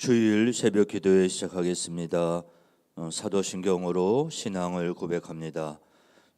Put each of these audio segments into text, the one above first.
주일 새벽 기도회 시작하겠습니다. 어, 사도신경으로 신앙을 고백합니다.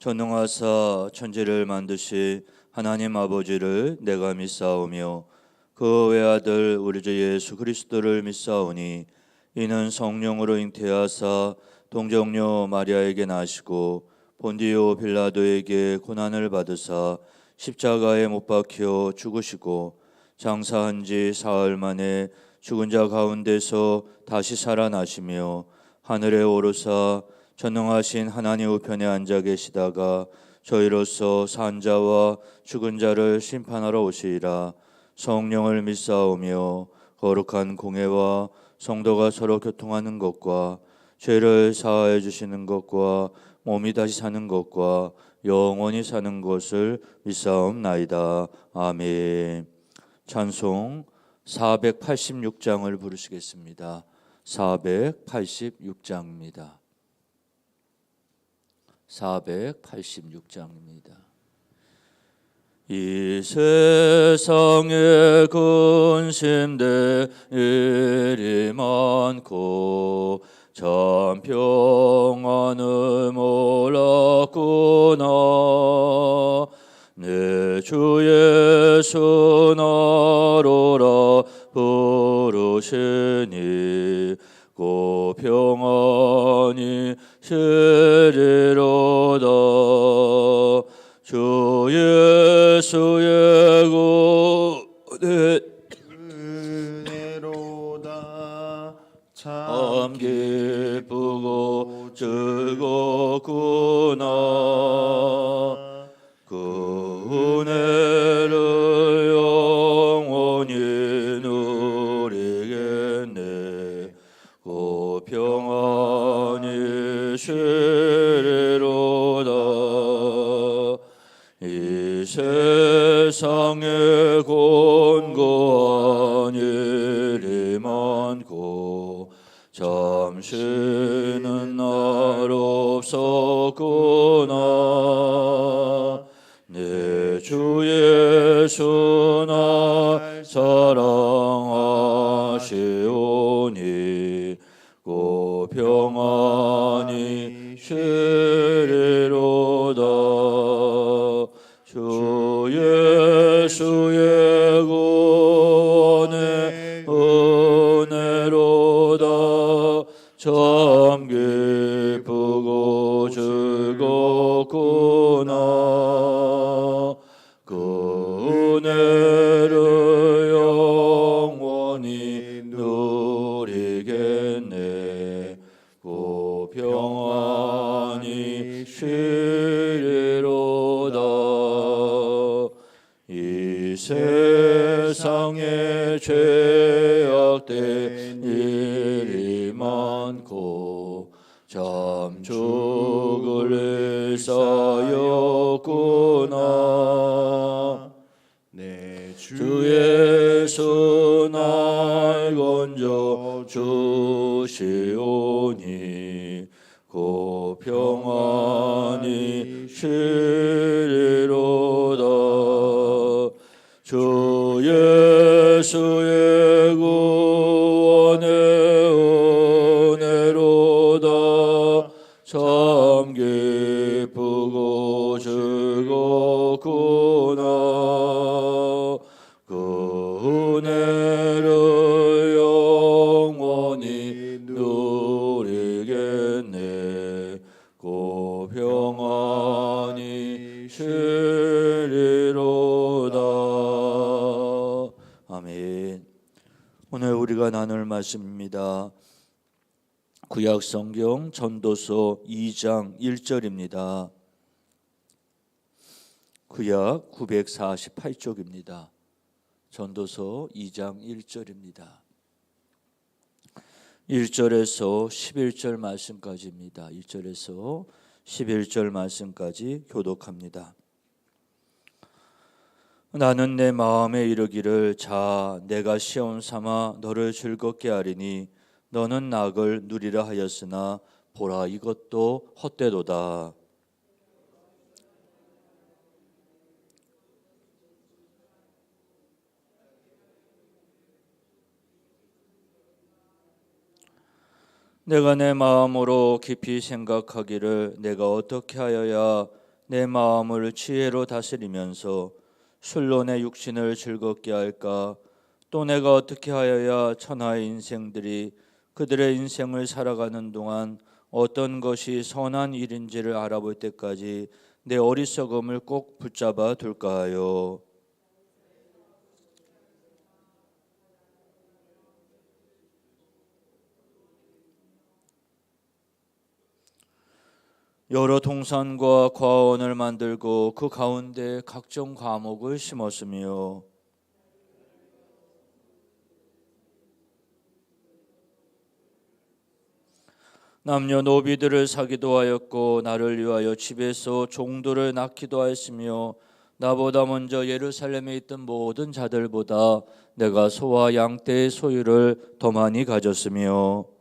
전능하사 천지를 만드시 하나님 아버지를 내가 믿사오며 그 외아들 우리 주 예수 그리스도를 믿사오니 이는 성령으로 잉태하사 동정녀 마리아에게 나시고 본디오 빌라도에게 고난을 받으사 십자가에 못 박혀 죽으시고 장사한 지 사흘 만에 죽은 자 가운데서 다시 살아나시며 하늘에 오르사 전능하신 하나님 우편에 앉아 계시다가 저희로서 산자와 죽은 자를 심판하러 오시리라 성령을 믿사오며 거룩한 공회와 성도가 서로 교통하는 것과 죄를 사하여 주시는 것과 몸이 다시 사는 것과 영원히 사는 것을 믿사옵나이다. 아멘. 찬송 486장을 부르시겠습니다. 486장입니다. 486장입니다. 이 세상에 근심들이 많고 참 평안을 몰랐구나 내주 예수 나로라 부르시니 고 평안이 시리로다. 주 예수의 구대 은혜로다. 참참 기쁘고 즐겁구나 주 예수의 구원의 은혜로다 참 기쁘고 즐겁구나 죄악된 일이 많고 참 죽을 일사였구나. 내주 주 예수 날 건져 주시오니 고 평안이 시 말씀입니다 구약 성경 전도서 2장 1절입니다. 구약 948쪽입니다. 전도서 2장 1절입니다. 1절에서 11절 말씀까지입니다. 1절에서 11절 말씀까지 교독합니다. 나는 내 마음에 이르기를 자 내가 시험 삼아 너를 즐겁게 하리니 너는 낙을 누리라 하였으나 보라 이것도 헛되도다. 내가 내 마음으로 깊이 생각하기를 내가 어떻게 하여야 내 마음을 지혜로 다스리면서 술로 내 육신을 즐겁게 할까? 또 내가 어떻게 하여야 천하의 인생들이 그들의 인생을 살아가는 동안 어떤 것이 선한 일인지를 알아볼 때까지 내 어리석음을 꼭 붙잡아 둘까 하여 여러 동산과 과원을 만들고 그 가운데 각종 과목을 심었으며 남녀 노비들을 사기도 하였고 나를 위하여 집에서 종들을 낳기도 하였으며 나보다 먼저 예루살렘에 있던 모든 자들보다 내가 소와 양떼의 소유를 더 많이 가졌으며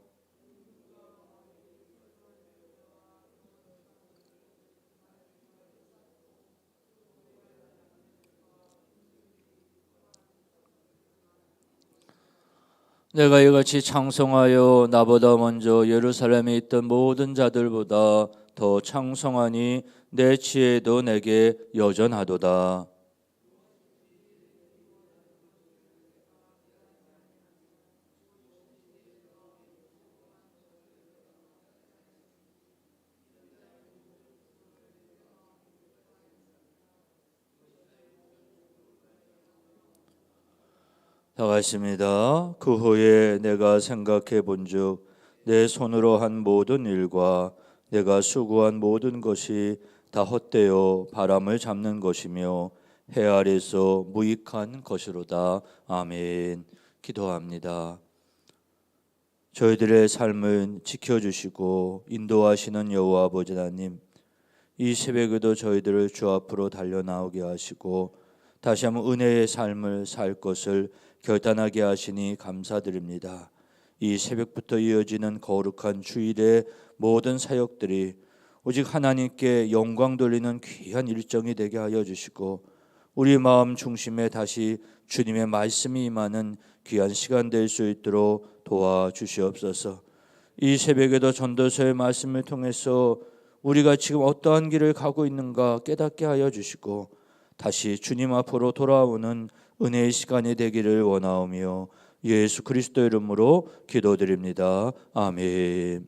내가 이같이 창성하여 나보다 먼저 예루살렘에 있던 모든 자들보다 더 창성하니 내 지혜도 내게 여전하도다. 다 같습니다. 그 후에 내가 생각해 본즉 내 손으로 한 모든 일과 내가 수고한 모든 것이 다 헛되어 바람을 잡는 것이며 해 아래서 무익한 것이로다. 아멘. 기도합니다. 저희들의 삶을 지켜주시고 인도하시는 여호와 아버지 하나님 이 새벽에도 저희들을 주 앞으로 달려 나오게 하시고 다시 한번 은혜의 삶을 살 것을 결단하게 하시니 감사드립니다. 이 새벽부터 이어지는 거룩한 주일의 모든 사역들이 오직 하나님께 영광 돌리는 귀한 일정이 되게 하여 주시고 우리 마음 중심에 다시 주님의 말씀이 임하는 귀한 시간 될 수 있도록 도와주시옵소서. 이 새벽에도 전도서의 말씀을 통해서 우리가 지금 어떠한 길을 가고 있는가 깨닫게 하여 주시고 다시 주님 앞으로 돌아오는 은혜의 시간이 되기를 원하오며 예수 그리스도 이름으로 기도드립니다. 아멘.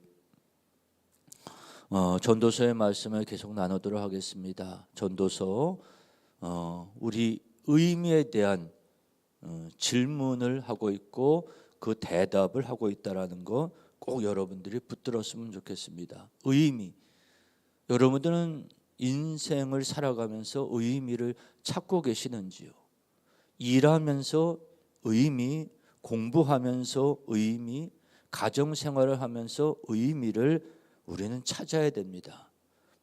어, 전도서의 말씀을 계속 나누도록 하겠습니다. 전도서 어, 우리 의미에 대한 어, 질문을 하고 있고 그 대답을 하고 있다라는 거 꼭 여러분들이 붙들었으면 좋겠습니다. 의미. 여러분들은 인생을 살아가면서 의미를 찾고 계시는지요? 일하면서 의미, 공부하면서 의미, 가정 생활을 하면서 의미를 우리는 찾아야 됩니다.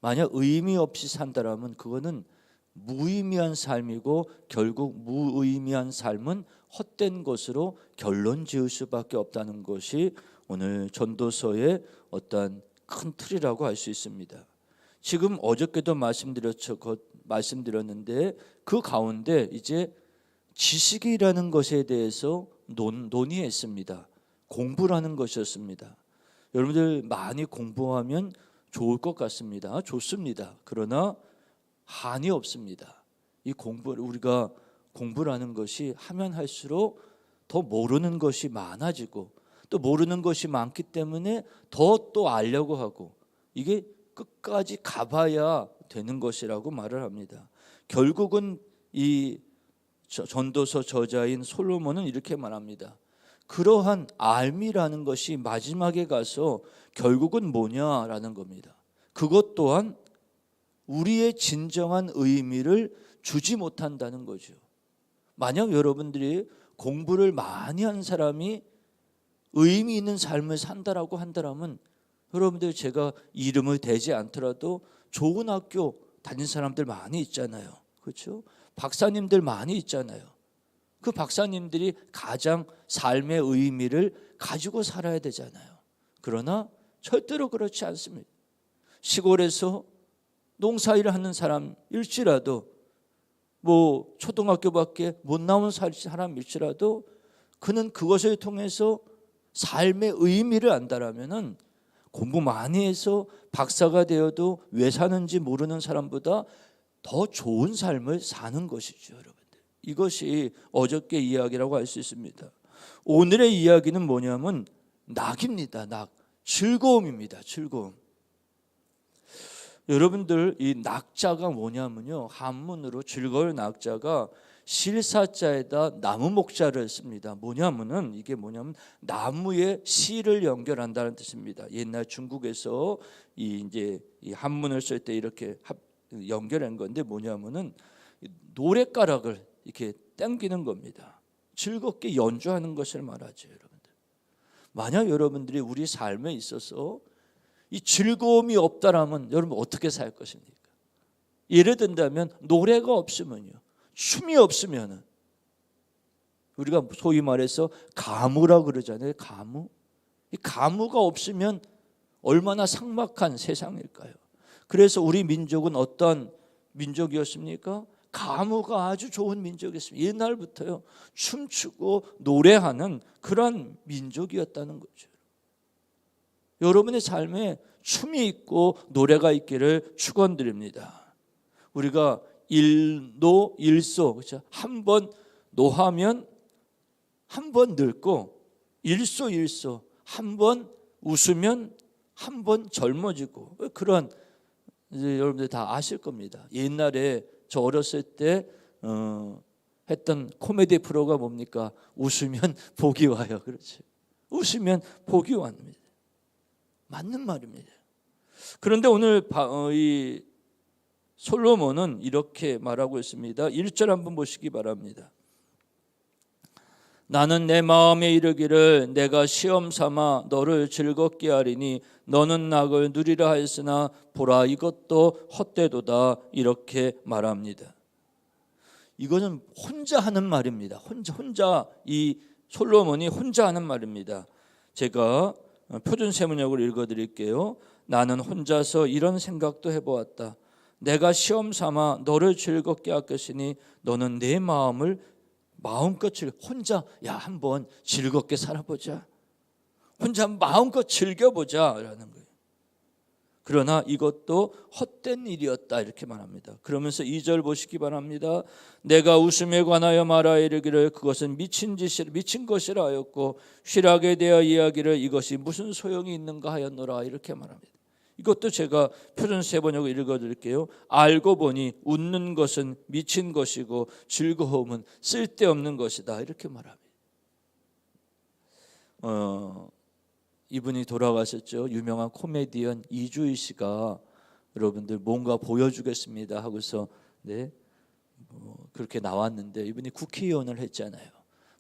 만약 의미 없이 산다라면 그거는 무의미한 삶이고 결국 무의미한 삶은 헛된 것으로 결론 지을 수밖에 없다는 것이 오늘 전도서의 어떠한 큰 틀이라고 할 수 있습니다. 지금 어저께도 말씀드렸죠. 말씀드렸는데 그 가운데 이제 지식이라는 것에 대해서 논, 논의했습니다. 공부라는 것이었습니다. 여러분들 많이 공부하면 좋을 것 같습니다. 좋습니다. 그러나 한이 없습니다. 이 공부 우리가 공부라는 것이 하면 할수록 더 모르는 것이 많아지고 또 모르는 것이 많기 때문에 더 또 알려고 하고 이게 끝까지 가봐야 되는 것이라고 말을 합니다. 결국은 이 전도서 저자인 솔로몬은 이렇게 말합니다. 그러한 알미라는 것이 마지막에 가서 결국은 뭐냐라는 겁니다. 그것 또한 우리의 진정한 의미를 주지 못한다는 거죠. 만약 여러분들이 공부를 많이 한 사람이 의미 있는 삶을 산다라고 한다면 여러분들 제가 이름을 대지 않더라도 좋은 학교 다닌 사람들 많이 있잖아요. 그렇죠? 박사님들 많이 있잖아요. 그 박사님들이 가장 삶의 의미를 가지고 살아야 되잖아요. 그러나 절대로 그렇지 않습니다. 시골에서 농사일을 하는 사람일지라도 뭐 초등학교밖에 못 나온 사람일지라도 그는 그것을 통해서 삶의 의미를 안다라면은 공부 많이 해서 박사가 되어도 왜 사는지 모르는 사람보다 더 좋은 삶을 사는 것이죠, 여러분들. 이것이 어저께 이야기라고 할 수 있습니다. 오늘의 이야기는 뭐냐면 낙입니다. 낙. 즐거움입니다. 즐거움. 여러분들 이 낙자가 뭐냐면요. 한문으로 즐거울 낙자가 실사자에다 나무 목자를 씁니다. 뭐냐면은 이게 뭐냐면 나무에 실을 연결한다는 뜻입니다. 옛날 중국에서 이 이제 이 한문을 쓸 때 이렇게 합, 연결한 건데 뭐냐면은 노랫가락을 이렇게 당기는 겁니다. 즐겁게 연주하는 것을 말하죠, 여러분들. 만약 여러분들이 우리 삶에 있어서 이 즐거움이 없다라면 여러분 어떻게 살 것입니까? 예를 든다면 노래가 없으면요. 춤이 없으면은 우리가 소위 말해서 가무라 그러잖아요. 가무. 이 가무가 없으면 얼마나 삭막한 세상일까요? 그래서 우리 민족은 어떤 민족이었습니까? 가무가 아주 좋은 민족이었습니다. 옛날부터요. 춤추고 노래하는 그런 민족이었다는 거죠. 여러분의 삶에 춤이 있고 노래가 있기를 축원드립니다. 우리가 일노 일소 그렇죠? 한 번 노하면 한 번 늙고 일소 일소 한 번 웃으면 한 번 젊어지고 그런 이제 여러분들 다 아실 겁니다. 옛날에 저 어렸을 때 어, 했던 코미디 프로가 뭡니까? 웃으면 복이 와요. 그렇지. 웃으면 복이 옵니다. 맞는 말입니다. 그런데 오늘 바- 어, 이 솔로몬은 이렇게 말하고 있습니다. 1절 한번 보시기 바랍니다. 나는 내 마음에 이르기를 내가 시험 삼아 너를 즐겁게 하리니 너는 낙을 누리라 하였으나 보라 이것도 헛되도다 이렇게 말합니다. 이거는 혼자 하는 말입니다. 혼자 혼자 이 솔로몬이 혼자 하는 말입니다. 제가 표준 세문역을 읽어 드릴게요. 나는 혼자서 이런 생각도 해 보았다. 내가 시험 삼아 너를 즐겁게 할 것이니 너는 내 마음을 마음껏 즐 혼자 야 한번 즐겁게 살아보자. 혼자 마음껏 즐겨보자라는 거예요. 그러나 이것도 헛된 일이었다 이렇게 말합니다. 그러면서 2절 보시기 바랍니다. 내가 웃음에 관하여 말하 이르기를 그것은 미친 짓이 미친 것이라 하였고 실학에 대하여 이야기를 이것이 무슨 소용이 있는가 하였노라 이렇게 말합니다. 이것도 제가 표준 세 번역을 읽어 드릴게요. 알고 보니 웃는 것은 미친 것이고 즐거움은 쓸데없는 것이다. 이렇게 말합니다. 어, 이분이 돌아가셨죠. 유명한 코미디언 이주희 씨가 여러분들 뭔가 보여주겠습니다 하고서 네 뭐 그렇게 나왔는데 이분이 국회의원을 했잖아요.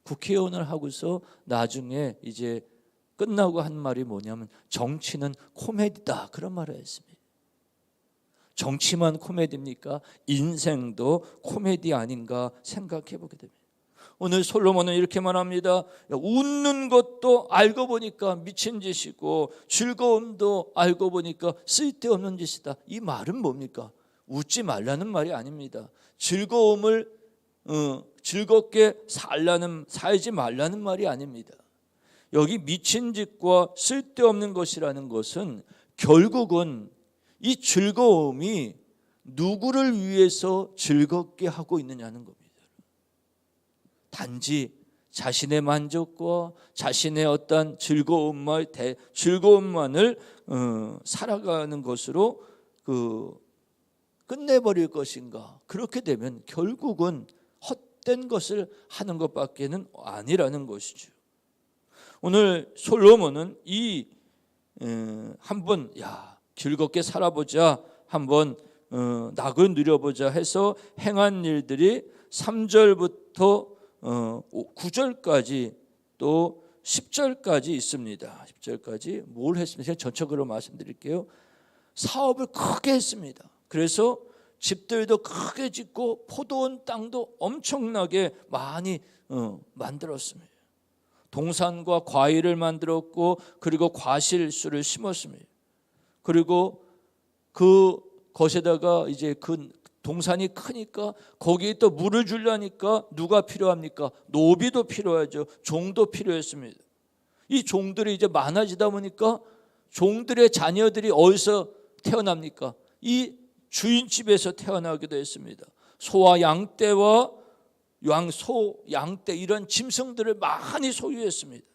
국회의원을 하고서 나중에 이제 끝나고 한 말이 뭐냐면 정치는 코미디다 그런 말을 했습니다. 정치만 코미디입니까? 인생도 코미디 아닌가 생각해 보게 됩니다. 오늘 솔로몬은 이렇게 말합니다. 야, 웃는 것도 알고 보니까 미친 짓이고 즐거움도 알고 보니까 쓸데없는 짓이다. 이 말은 뭡니까? 웃지 말라는 말이 아닙니다. 즐거움을 어, 즐겁게 살라는 살지 말라는 말이 아닙니다. 여기 미친 짓과 쓸데없는 것이라는 것은 결국은 이 즐거움이 누구를 위해서 즐겁게 하고 있느냐는 겁니다. 단지 자신의 만족과 자신의 어떤 즐거움만 대, 즐거움만을 어, 살아가는 것으로 그 끝내버릴 것인가? 그렇게 되면 결국은 헛된 것을 하는 것밖에는 아니라는 것이죠. 오늘 솔로몬은 이 어, 한번 야 즐겁게 살아보자 한번 어, 낙을 누려보자 해서 행한 일들이 3절부터 어, 9절까지 또 10절까지 있습니다. 10절까지 뭘 했습니까? 제가 전적으로 말씀드릴게요. 사업을 크게 했습니다. 그래서 집들도 크게 짓고 포도원 땅도 엄청나게 많이 어, 만들었습니다. 동산과 과일을 만들었고 그리고 과실수를 심었습니다. 그리고 그 것에다가 이제 그 동산이 크니까 거기에 또 물을 주려니까 누가 필요합니까? 노비도 필요하죠. 종도 필요했습니다. 이 종들이 이제 많아지다 보니까 종들의 자녀들이 어디서 태어납니까? 이 주인 집에서 태어나기도 했습니다. 소와 양떼와 양 소, 양떼 이런 짐승들을 많이 소유했습니다.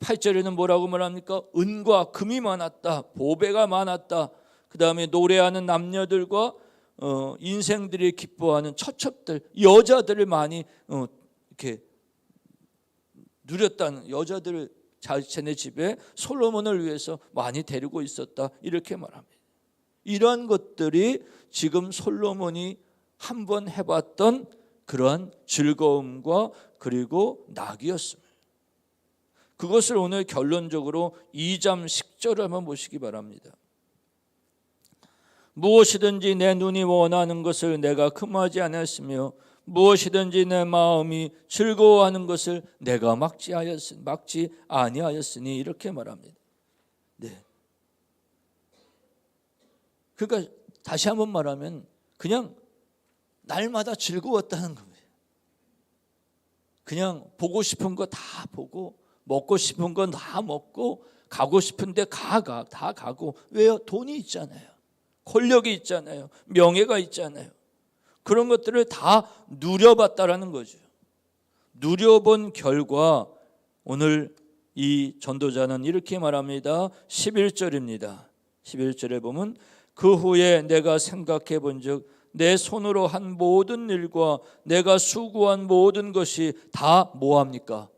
8절에는 뭐라고 말합니까? 은과 금이 많았다. 보배가 많았다. 그 다음에 노래하는 남녀들과 어, 인생들이 기뻐하는 처첩들, 여자들을 많이 어, 이렇게 누렸다는 여자들을 자신의 집에 솔로몬을 위해서 많이 데리고 있었다. 이렇게 말합니다. 이러한 것들이 지금 솔로몬이 한 번 해봤던 그러한 즐거움과 그리고 낙이었습니다. 그것을 오늘 결론적으로 2장 10절을 한번 보시기 바랍니다. 무엇이든지 내 눈이 원하는 것을 내가 금하지 않았으며 무엇이든지 내 마음이 즐거워하는 것을 내가 막지 하였 막지 아니하였으니 이렇게 말합니다. 네. 그러니까 다시 한번 말하면 그냥 날마다 즐거웠다는 겁니다. 그냥 보고 싶은 거 다 보고 먹고 싶은 건 다 먹고 가고 싶은데 가가 다 가고 왜요? 돈이 있잖아요. 권력이 있잖아요. 명예가 있잖아요. 그런 것들을 다 누려봤다라는 거죠. 누려본 결과 오늘 이 전도자는 이렇게 말합니다. 11절입니다. 11절에 보면 그 후에 내가 생각해 본즉 내 손으로 한 모든 일과 내가 수고한 모든 것이 다 뭐합니까?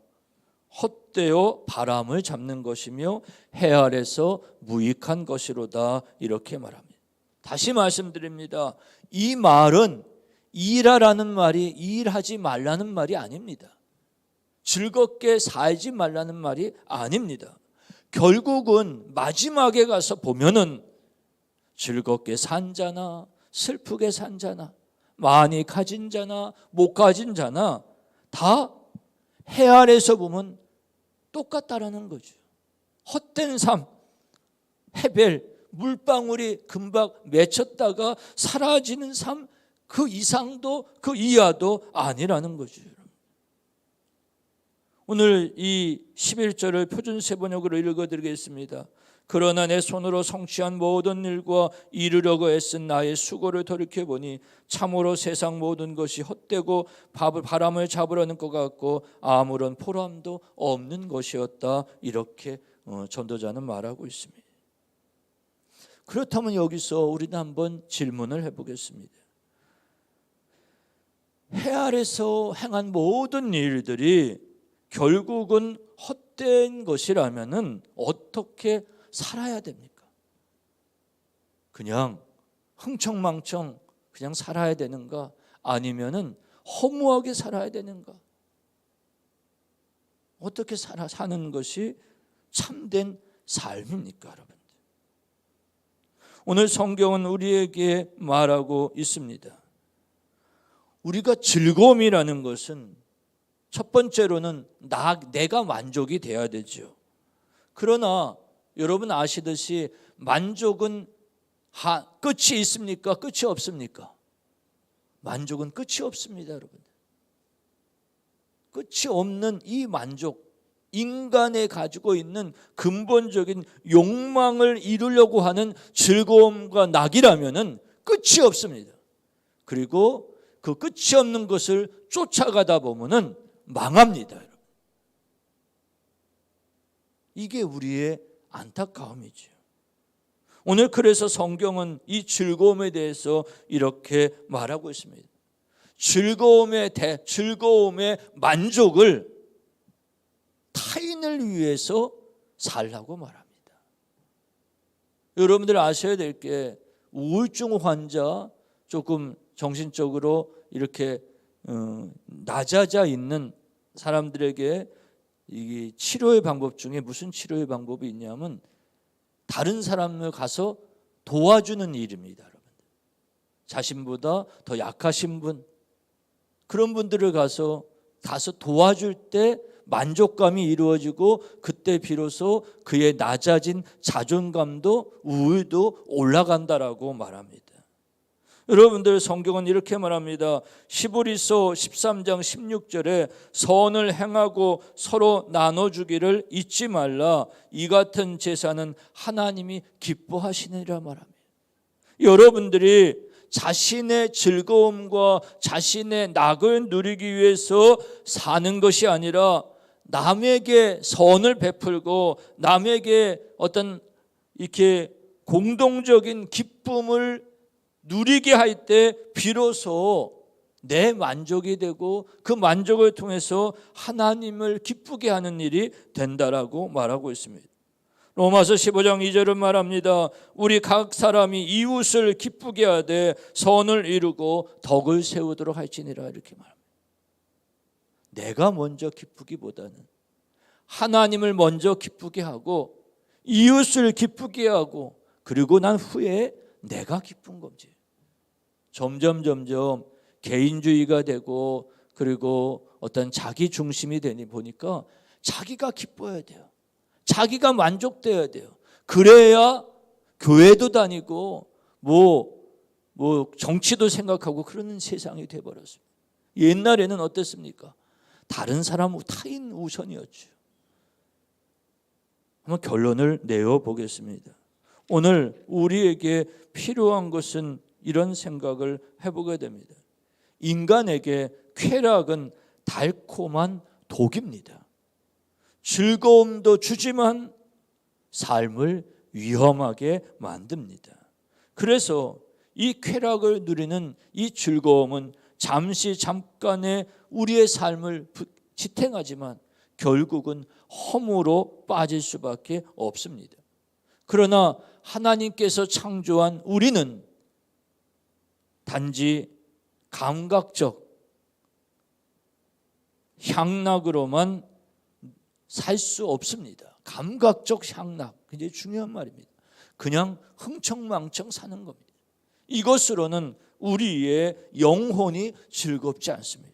헛되어 바람을 잡는 것이며 해 아래서 무익한 것이로다 이렇게 말합니다. 다시 말씀드립니다. 이 말은 일하라는 말이 일하지 말라는 말이 아닙니다. 즐겁게 살지 말라는 말이 아닙니다. 결국은 마지막에 가서 보면은 즐겁게 산 자나 슬프게 산 자나 많이 가진 자나 못 가진 자나 다 해 아래서 보면 똑같다라는 거죠. 헛된 삶, 해벨, 물방울이 금방 맺혔다가 사라지는 삶, 그 이상도 그 이하도 아니라는 거죠. 오늘 이 11절을 표준 세번역으로 읽어드리겠습니다. 그러나 내 손으로 성취한 모든 일과 이루려고 애쓴 나의 수고를 돌이켜 보니 참으로 세상 모든 것이 헛되고 바람을 잡으려는 것 같고 아무런 보람도 없는 것이었다 이렇게 어, 전도자는 말하고 있습니다. 그렇다면 여기서 우리는 한번 질문을 해보겠습니다. 해 아래서 행한 모든 일들이 결국은 헛된 것이라면은 어떻게 살아야 됩니까? 그냥 흥청망청 그냥 살아야 되는가? 아니면은 허무하게 살아야 되는가? 어떻게 살아 사는 것이 참된 삶입니까, 여러분? 오늘 성경은 우리에게 말하고 있습니다. 우리가 즐거움이라는 것은 첫 번째로는 나 내가 만족이 돼야 되죠. 그러나 여러분 아시듯이 만족은 하, 끝이 있습니까? 끝이 없습니까? 만족은 끝이 없습니다, 여러분. 끝이 없는 이 만족, 인간에 가지고 있는 근본적인 욕망을 이루려고 하는 즐거움과 낙이라면은 끝이 없습니다. 그리고 그 끝이 없는 것을 쫓아가다 보면은 망합니다. 여러분. 이게 우리의 안타까움이죠. 오늘 그래서 성경은 이 즐거움에 대해서 이렇게 말하고 있습니다. 즐거움의 대, 즐거움의 만족을 타인을 위해서 살라고 말합니다. 여러분들 아셔야 될 게 우울증 환자 조금 정신적으로 이렇게 어, 낮아져 있는 사람들에게 이 치료의 방법 중에 무슨 치료의 방법이 있냐면 다른 사람을 가서 도와주는 일입니다, 여러분. 자신보다 더 약하신 분 그런 분들을 가서 가서 도와줄 때 만족감이 이루어지고 그때 비로소 그의 낮아진 자존감도 우울도 올라간다라고 말합니다. 여러분들 성경은 이렇게 말합니다. 시브리서 13장 16절에 선을 행하고 서로 나눠주기를 잊지 말라. 이 같은 제사는 하나님이 기뻐하시느니라 말합니다. 여러분들이 자신의 즐거움과 자신의 낙을 누리기 위해서 사는 것이 아니라 남에게 선을 베풀고 남에게 어떤 이렇게 공동적인 기쁨을 누리게 할 때 비로소 내 만족이 되고 그 만족을 통해서 하나님을 기쁘게 하는 일이 된다라고 말하고 있습니다. 로마서 15장 2절은 말합니다. 우리 각 사람이 이웃을 기쁘게 하되 선을 이루고 덕을 세우도록 할지니라 이렇게 말합니다. 내가 먼저 기쁘기보다는 하나님을 먼저 기쁘게 하고 이웃을 기쁘게 하고 그리고 난 후에 내가 기쁜 거지. 점점 점점 개인주의가 되고 그리고 어떤 자기 중심이 되니 보니까 자기가 기뻐야 돼요. 자기가 만족돼야 돼요. 그래야 교회도 다니고 뭐, 뭐 정치도 생각하고 그러는 세상이 돼 버렸습니다. 옛날에는 어땠습니까? 다른 사람 타인 우선이었죠. 한번 결론을 내어 보겠습니다. 오늘 우리에게 필요한 것은 이런 생각을 해보게 됩니다. 인간에게 쾌락은 달콤한 독입니다. 즐거움도 주지만 삶을 위험하게 만듭니다. 그래서 이 쾌락을 누리는 이 즐거움은 잠시 잠깐의 우리의 삶을 부- 지탱하지만 결국은 허무로 빠질 수밖에 없습니다. 그러나 하나님께서 창조한 우리는 단지 감각적 향락으로만 살 수 없습니다. 감각적 향락 굉장히 중요한 말입니다. 그냥 흥청망청 사는 겁니다. 이것으로는 우리의 영혼이 즐겁지 않습니다.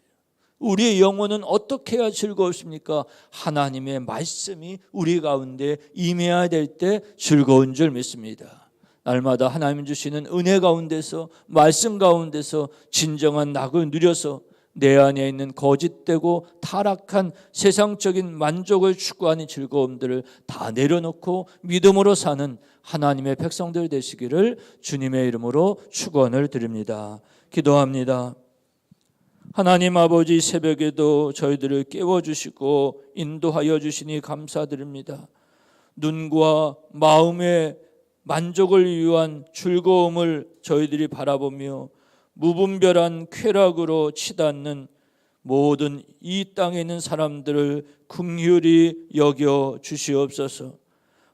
우리의 영혼은 어떻게 해야 즐거웠습니까? 하나님의 말씀이 우리 가운데 임해야 될 때 즐거운 줄 믿습니다. 날마다 하나님 주시는 은혜 가운데서 말씀 가운데서 진정한 낙을 누려서 내 안에 있는 거짓되고 타락한 세상적인 만족을 추구하는 즐거움들을 다 내려놓고 믿음으로 사는 하나님의 백성들 되시기를 주님의 이름으로 축원을 드립니다. 기도합니다. 하나님 아버지 이 새벽에도 저희들을 깨워 주시고 인도하여 주시니 감사드립니다. 눈과 마음의 만족을 위한 즐거움을 저희들이 바라보며 무분별한 쾌락으로 치닫는 모든 이 땅에 있는 사람들을 긍휼히 여겨 주시옵소서.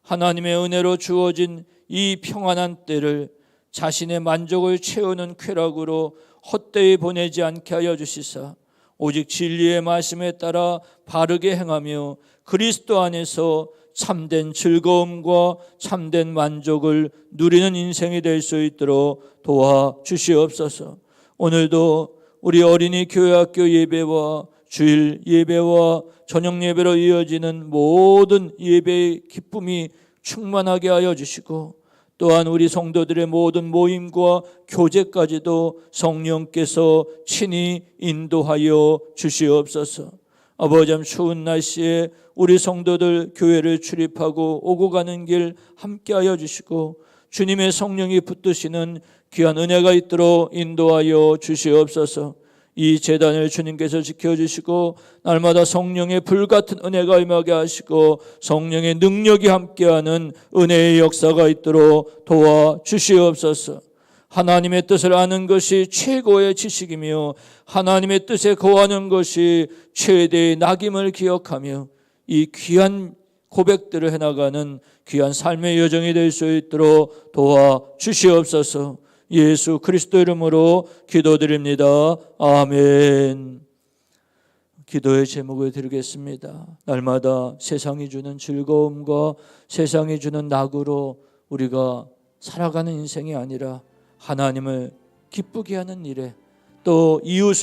하나님의 은혜로 주어진 이 평안한 때를 자신의 만족을 채우는 쾌락으로 헛되이 보내지 않게 하여 주시사 오직 진리의 말씀에 따라 바르게 행하며 그리스도 안에서 참된 즐거움과 참된 만족을 누리는 인생이 될 수 있도록 도와 주시옵소서. 오늘도 우리 어린이 교회학교 예배와 주일 예배와 저녁 예배로 이어지는 모든 예배의 기쁨이 충만하게 하여 주시고 또한 우리 성도들의 모든 모임과 교제까지도 성령께서 친히 인도하여 주시옵소서. 아버지 추운 날씨에 우리 성도들 교회를 출입하고 오고 가는 길 함께하여 주시고 주님의 성령이 붙드시는 귀한 은혜가 있도록 인도하여 주시옵소서. 이 재단을 주님께서 지켜주시고 날마다 성령의 불같은 은혜가 임하게 하시고 성령의 능력이 함께하는 은혜의 역사가 있도록 도와 주시옵소서. 하나님의 뜻을 아는 것이 최고의 지식이며 하나님의 뜻에 거하는 것이 최대의 낙임을 기억하며 이 귀한 고백들을 해나가는 귀한 삶의 여정이 될 수 있도록 도와 주시옵소서. 예수 그리스도 이름으로 기도드립니다. 아멘. 기도의 제목을 드리겠습니다. 날마다 세상이 주는 즐거움과 세상이 주는 낙으로 우리가 살아가는 인생이 아니라 하나님을 기쁘게 하는 일에 또 이웃을